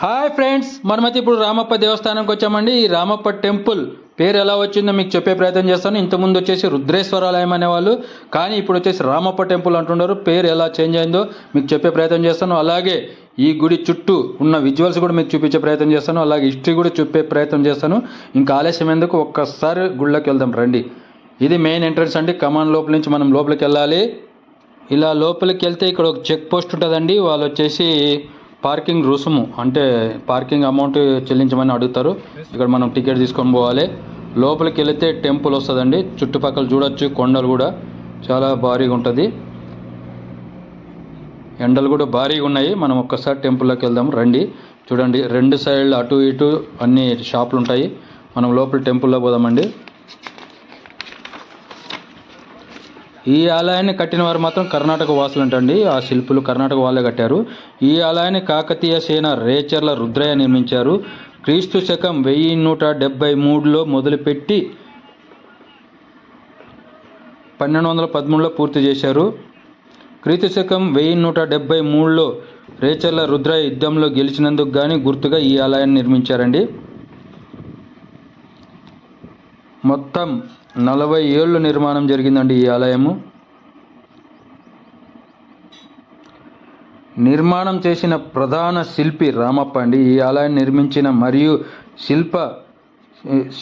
Hi friends మనమైతే ఇప్పుడు రామప్ప దేవస్థానంకి వచ్చామండి. ఈ రామప్ప టెంపుల్ పేరు ఎలా వచ్చిందో మీకు చెప్పే ప్రయత్నం చేస్తాను. ఇంతకుముందు వచ్చేసి రుద్రేశ్వరాలయం అనేవాళ్ళు కానీ ఇప్పుడు వచ్చేసి రామప్ప టెంపుల్ అంటున్నారు పేరు ఎలా చేంజ్ అయిందో మీకు చెప్పే ప్రయత్నం చేస్తాను. అలాగే ఈ గుడి చుట్టూ ఉన్న విజువల్స్ కూడా మీకు చూపించే ప్రయత్నం చేస్తాను. అలాగే హిస్టరీ కూడా చూపే ప్రయత్నం చేస్తాను. ఇంకా ఆలస్యం ఎందుకు? ఒక్కసారి గుళ్ళకి వెళ్దాం రండి. ఇది మెయిన్ ఎంట్రన్స్ అండి. కమాన్ లోపల నుంచి మనం లోపలికి వెళ్ళాలి. ఇలా లోపలికి వెళ్తే ఇక్కడ ఒక చెక్ పోస్ట్ ఉంటుందండి. వాళ్ళు వచ్చేసి పార్కింగ్ రుసుము అంటే పార్కింగ్ అమౌంట్ చెల్లించమని అడుగుతారు. ఇక్కడ మనం టికెట్ తీసుకొని పోవాలి. లోపలికి వెళితే టెంపుల్ వస్తుందండి. చుట్టుపక్కల చూడొచ్చు కొండలు కూడా చాలా భారీగా ఉంటుంది. ఎండలు కూడా భారీగా ఉన్నాయి. మనం ఒక్కసారి టెంపుల్లోకి వెళ్దాం. రండి. చూడండి రెండు సైడ్లు అటు ఇటు అన్ని షాపులు ఉంటాయి. మనం లోపల టెంపుల్లో పోదామండి. ఈ ఆలయాన్ని కట్టిన వారు మాత్రం కర్ణాటక వాసులు అంటండి ఆ శిల్పులు కర్ణాటక వాళ్ళే కట్టారు. ఈ ఆలయాన్ని కాకతీయ సేన రేచర్ల రుద్రయ్య నిర్మించారు. క్రీస్తు శకం వెయ్యి నూట డెబ్బై మూడులో మొదలుపెట్టి పన్నెండు వందల పదమూడులో పూర్తి చేశారు. క్రీస్తు శకం వెయ్యి నూట డెబ్బై మూడులో రేచర్ల రుద్రయ్య యుద్ధంలో గెలిచినందుకు గాని గుర్తుగా ఈ ఆలయాన్ని నిర్మించారండి. మొత్తం నలభై ఏళ్ళు నిర్మాణం జరిగిందండి ఈ ఆలయము. నిర్మాణం చేసిన ప్రధాన శిల్పి రామప్ప అండి. ఈ ఆలయాన్ని నిర్మించిన మరియు శిల్ప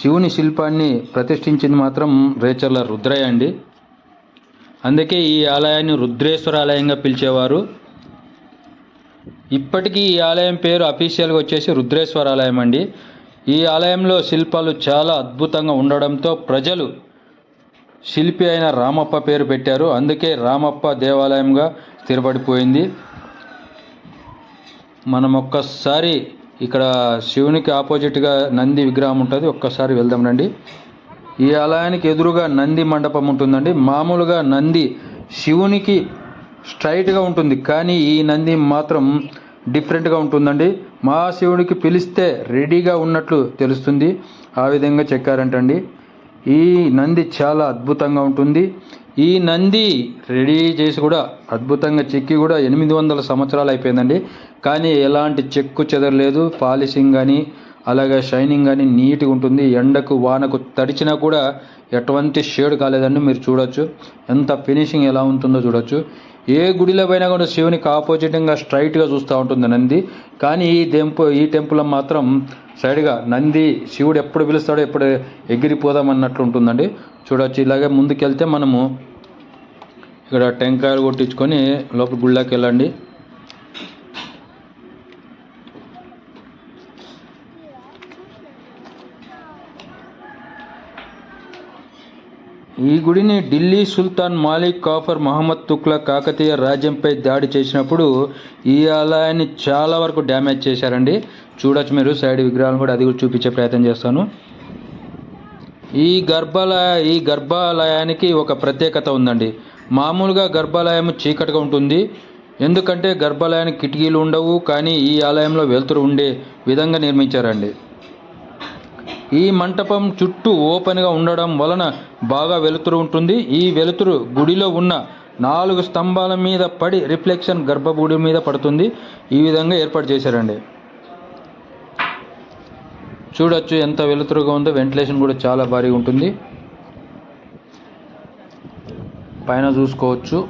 శివుని శిల్పాన్ని ప్రతిష్ఠించింది మాత్రం రేచర్ల రుద్రయ్య అండి. అందుకే ఈ ఆలయాన్ని రుద్రేశ్వర ఆలయంగా పిలిచేవారు. ఇప్పటికీ ఈ ఆలయం పేరు అఫీషియల్గా వచ్చేసి రుద్రేశ్వర ఆలయం అండి. ఈ ఆలయంలో శిల్పాలు చాలా అద్భుతంగా ఉండడంతో ప్రజలు శిల్పి అయిన రామప్ప పేరు పెట్టారు. అందుకే రామప్ప దేవాలయంగా స్థిరపడిపోయింది. మనం ఒక్కసారి ఇక్కడ శివునికి ఆపోజిట్గా నంది విగ్రహం ఉంటుంది. ఒక్కసారి వెళ్దాం రండి. ఈ ఆలయానికి ఎదురుగా నంది మండపం ఉంటుందండి. మామూలుగా నంది శివునికి స్ట్రైట్గా ఉంటుంది. కానీ ఈ నంది మాత్రం డిఫరెంట్గా ఉంటుందండి. మహాశివుడికి పిలిస్తే రెడీగా ఉన్నట్లు తెలుస్తుంది. ఆ విధంగా చెక్కారంటండి ఈ నంది చాలా అద్భుతంగా ఉంటుంది. ఈ నంది రెడీ చేసి కూడా అద్భుతంగా చెక్కి కూడా ఎనిమిది వందల సంవత్సరాలు అయిపోయిందండి. కానీ ఎలాంటి చెక్కు చెదరలేదు. పాలిషింగ్ కానీ అలాగే షైనింగ్ కానీ నీట్గా ఉంటుంది. ఎండకు వానకు తడిచినా కూడా ఎటువంటి షేడ్ కాలేదండి మీరు చూడొచ్చు. ఎంత ఫినిషింగ్ ఎలా ఉంటుందో చూడొచ్చు. ఏ గుడిలో పోయినా కూడా శివునికి ఆపోజిట్గా స్ట్రైట్గా చూస్తూ ఉంటుంది నంది. కానీ ఈ టెంపుల్ ఈ టెంపుల్ మాత్రం సైడ్గా నంది శివుడు ఎప్పుడు పిలుస్తాడో ఎప్పుడు ఎగిరిపోదాం అన్నట్లు ఉంటుందండి. చూడొచ్చు. ఇలాగే ముందుకెళ్తే మనము ఇక్కడ టెంకాయలు కొట్టించుకొని లోపల గుళ్ళకి వెళ్ళండి. ఈ గుడిని ఢిల్లీ సుల్తాన్ మాలిక్ కాఫర్ మహమ్మద్ తుక్లా కాకతీయ రాజ్యంపై దాడి చేసినప్పుడు ఈ ఆలయాన్ని చాలా వరకు డ్యామేజ్ చేశారండి. చూడొచ్చు మీరు సైడ్ విగ్రహాలను కూడా అది కూడా చూపించే ప్రయత్నం చేస్తాను. ఈ గర్భాలయ ఈ గర్భాలయానికి ఒక ప్రత్యేకత ఉందండి. మామూలుగా గర్భాలయం చీకటిగా ఉంటుంది. ఎందుకంటే గర్భాలయానికి కిటికీలు ఉండవు కానీ ఈ ఆలయంలో వెలుతురు ఉండే విధంగా నిర్మించారండి. ఈ మంటపం చుట్టూ ఓపెన్గా ఉండడం వలన బాగా వెలుతురు ఉంటుంది. ఈ వెలుతురు గుడిలో ఉన్న నాలుగు స్తంభాల మీద పడి రిఫ్లెక్షన్ గర్భగుడి మీద పడుతుంది. ఈ విధంగా ఏర్పాటు చేశారండి. చూడొచ్చు ఎంత వెలుతురుగా ఉందో. వెంటిలేషన్ కూడా చాలా భారీగా ఉంటుంది. పైన చూసుకోవచ్చు.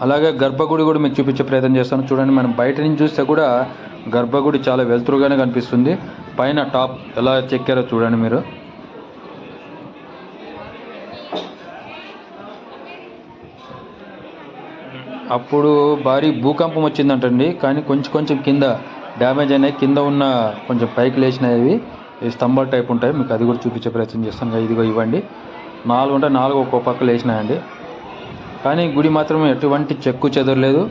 అలాగే గర్భగుడి కూడా మీకు చూపించే ప్రయత్నం చేస్తాను. చూడండి మనం బయట నుంచి చూస్తే కూడా గర్భగుడి చాలా వెలుతురుగానే కనిపిస్తుంది. పైన టాప్ ఎలా చెక్కారో చూడండి మీరు. అప్పుడు భారీ భూకంపం వచ్చిందంటండి కానీ కొంచెం కొంచెం కింద డ్యామేజ్ అయినాయి. కింద ఉన్న కొంచెం పైకి లేచినవి స్తంభాలు టైప్ ఉంటాయి. మీకు అది కూడా చూపించే ప్రయత్నం చేస్తాను. ఇదిగో ఇవ్వండి. నాలుగు ఉంటే నాలుగు ఒక్కో పక్క లేచినాయండి. కానీ గుడి మాత్రం ఎటువంటి చెక్కు చెదరలేదు.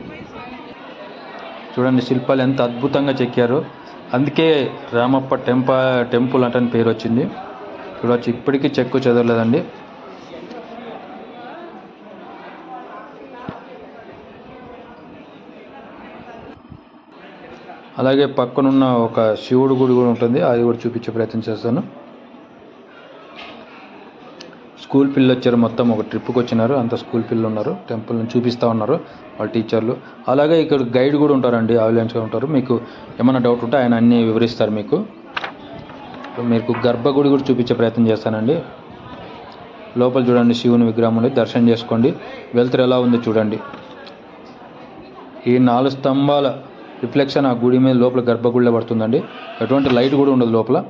చూడండి శిల్పాలు ఎంత అద్భుతంగా చెక్కారు. అందుకే రామప్ప టెంప టెంపుల్ అంటే పేరు వచ్చింది. చూడవచ్చు ఇప్పటికీ చెక్కు చెదరలేదండి. అలాగే పక్కనున్న ఒక శివుడు గుడి కూడా ఉంటుంది. అది కూడా చూపించే ప్రయత్నం చేస్తాను. స్కూల్ పిల్లలు వచ్చారు మొత్తం ఒక ట్రిప్కి వచ్చినారు. అంత స్కూల్ పిల్లలు ఉన్నారు. టెంపుల్ని చూపిస్తూ ఉన్నారు వాళ్ళ టీచర్లు. అలాగే ఇక్కడ గైడ్ కూడా ఉంటారండి ఆవిలెన్స్గా ఉంటారు. మీకు ఏమైనా డౌట్ ఉంటే ఆయన అన్నీ వివరిస్తారు మీకు. మీకు గర్భగుడి కూడా చూపించే ప్రయత్నం చేస్తానండి. లోపల చూడండి శివుని విగ్రహం ఉంది. దర్శనం చేసుకోండి. వెళ్తురు ఎలా ఉందో చూడండి. ఈ నాలుగు స్తంభాల రిఫ్లెక్షన్ ఆ గుడి మీద లోపల గర్భగుడిలో పడుతుందండి. ఎటువంటి లైట్ కూడా ఉండదు లోపల.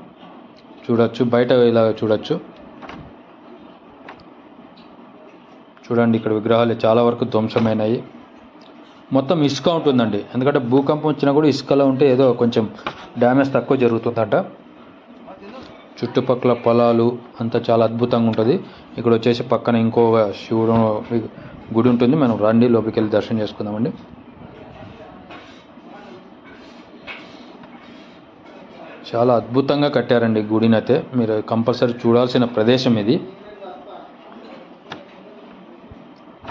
చూడొచ్చు బయట ఇలా చూడొచ్చు. చూడండి ఇక్కడ విగ్రహాలు చాలా వరకు ధ్వంసమైనాయి. మొత్తం ఇసుక ఉంటుందండి. ఎందుకంటే భూకంపం వచ్చినా కూడా ఇసుకలో ఉంటే ఏదో కొంచెం డ్యామేజ్ తక్కువ జరుగుతుందట. చుట్టుపక్కల పొలాలు అంతా చాలా అద్భుతంగా ఉంటుంది. ఇక్కడ వచ్చేసి పక్కన ఇంకో శివుడు గుడి ఉంటుంది. మనం రండి లోపలికి వెళ్ళి దర్శనం చేసుకుందామండి. చాలా అద్భుతంగా కట్టారండి గుడినైతే మీరు కంపల్సరీ చూడాల్సిన ప్రదేశం ఇది.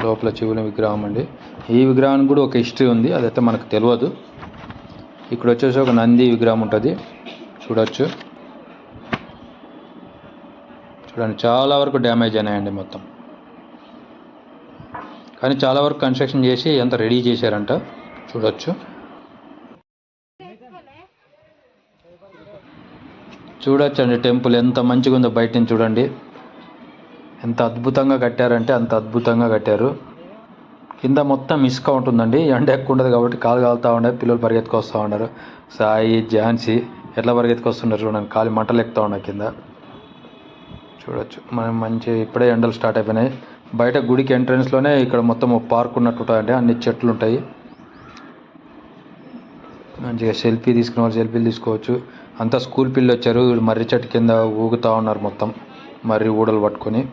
లోపల శివుని విగ్రహం అండి. ఈ విగ్రహానికి కూడా ఒక హిస్టరీ ఉంది అదైతే మనకు తెలియదు. ఇక్కడ వచ్చేసి ఒక నంది విగ్రహం ఉంటుంది. చూడొచ్చు. చూడండి చాలా వరకు డ్యామేజ్ అయినాయండి మొత్తం. కానీ చాలా వరకు కన్స్ట్రక్షన్ చేసి ఎంత రెడీ చేశారంట. చూడొచ్చు. చూడొచ్చండి టెంపుల్ ఎంత మంచిగా ఉందో బయట నుంచి చూడండి. ఎంత అద్భుతంగా కట్టారంటే అంత అద్భుతంగా కట్టారు. కింద మొత్తం ఇసుక ఉంటుందండి ఎండ ఎక్కువ ఉండదు కాబట్టి కాలు కాలుతూ ఉండే పిల్లలు పరిగెత్తుకొస్తూ ఉన్నారు. సాయి ఝాన్సీ ఎట్లా పరిగెత్తుకొస్తున్నారు చూడండి. కాలి మంటలు ఎక్కుతూ ఉన్నాయి కింద. చూడొచ్చు. మనం మంచి ఇప్పుడే ఎండలు స్టార్ట్ అయిపోయినాయి. బయట గుడికి ఎంట్రన్స్లోనే ఇక్కడ మొత్తం ఒక పార్క్ ఉన్నట్టు ఉంటాయండి. అన్ని చెట్లు ఉంటాయి. మంచిగా సెల్ఫీ తీసుకునే వాళ్ళు సెల్ఫీలు తీసుకోవచ్చు. అంతా స్కూల్ పిల్లలు వచ్చారు. మర్రి చెట్టు కింద ఊగుతూ ఉన్నారు మొత్తం. మర్రి ఊడలు పట్టుకొని.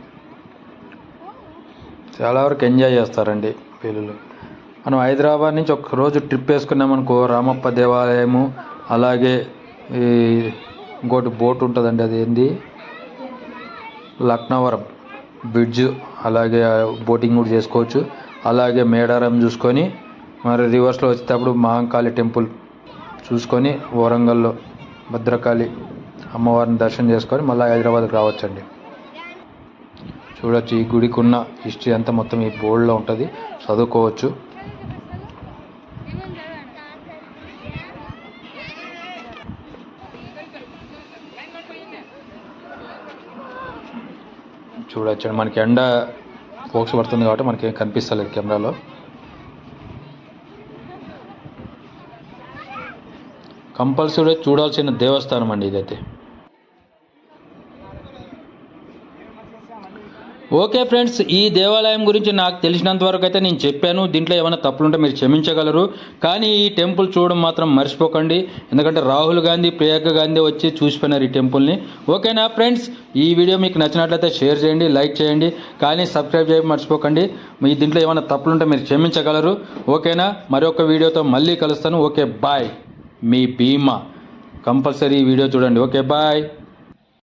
చాలా వరకు ఎంజాయ్ చేస్తారండి పిల్లలు మనం హైదరాబాద్ నుంచి ఒక రోజు ట్రిప్ వేసుకున్నామనుకో రామప్ప దేవాలయము అలాగే ఈ ఇంకోటి బోట్ ఉంటుందండి అది ఏంది? లక్నవరం బ్రిడ్జ్ అలాగే బోటింగ్ కూడా చేసుకోవచ్చు. అలాగే మేడారం చూసుకొని మరి రివర్స్లో వచ్చేటప్పుడు మహంకాళి టెంపుల్ చూసుకొని వరంగల్లో భద్రకాళి అమ్మవారిని దర్శనం చేసుకొని మళ్ళీ హైదరాబాద్కి రావచ్చండి. చూడొచ్చు ఈ గుడికి ఉన్న హిస్టరీ అంతా మొత్తం ఈ బోర్డులో ఉంటుంది. చదువుకోవచ్చు. చూడొచ్చు. మనకి ఎండ ఫోక్స్ పడుతుంది కాబట్టి మనకి ఏం కనిపిస్తలేదు కెమెరాలో. కంపల్సరీ చూడాల్సిన దేవస్థానం అండి ఇదైతే. ఓకే ఫ్రెండ్స్ ఈ దేవాలయం గురించి నాకు తెలిసినంత వరకు అయితే నేను చెప్పాను. దీంట్లో ఏమైనా తప్పులుంటే మీరు క్షమించగలరు. కానీ ఈ టెంపుల్ చూడడం మాత్రం మర్చిపోకండి. ఎందుకంటే రాహుల్ గాంధీ ప్రియాంక గాంధీ వచ్చి చూసిపోయినారు ఈ టెంపుల్ని. ఓకేనా ఫ్రెండ్స్ ఈ వీడియో మీకు నచ్చినట్లయితే షేర్ చేయండి లైక్ చేయండి. కానీ సబ్స్క్రైబ్ చేయడం మర్చిపోకండి. మీ దీంట్లో ఏమైనా తప్పులుంటే మీరు క్షమించగలరు. ఓకేనా మరొక వీడియోతో మళ్ళీ కలుస్తాను. Okay bye. మీ భీమా. కంపల్సరీ ఈ వీడియో చూడండి. Okay bye.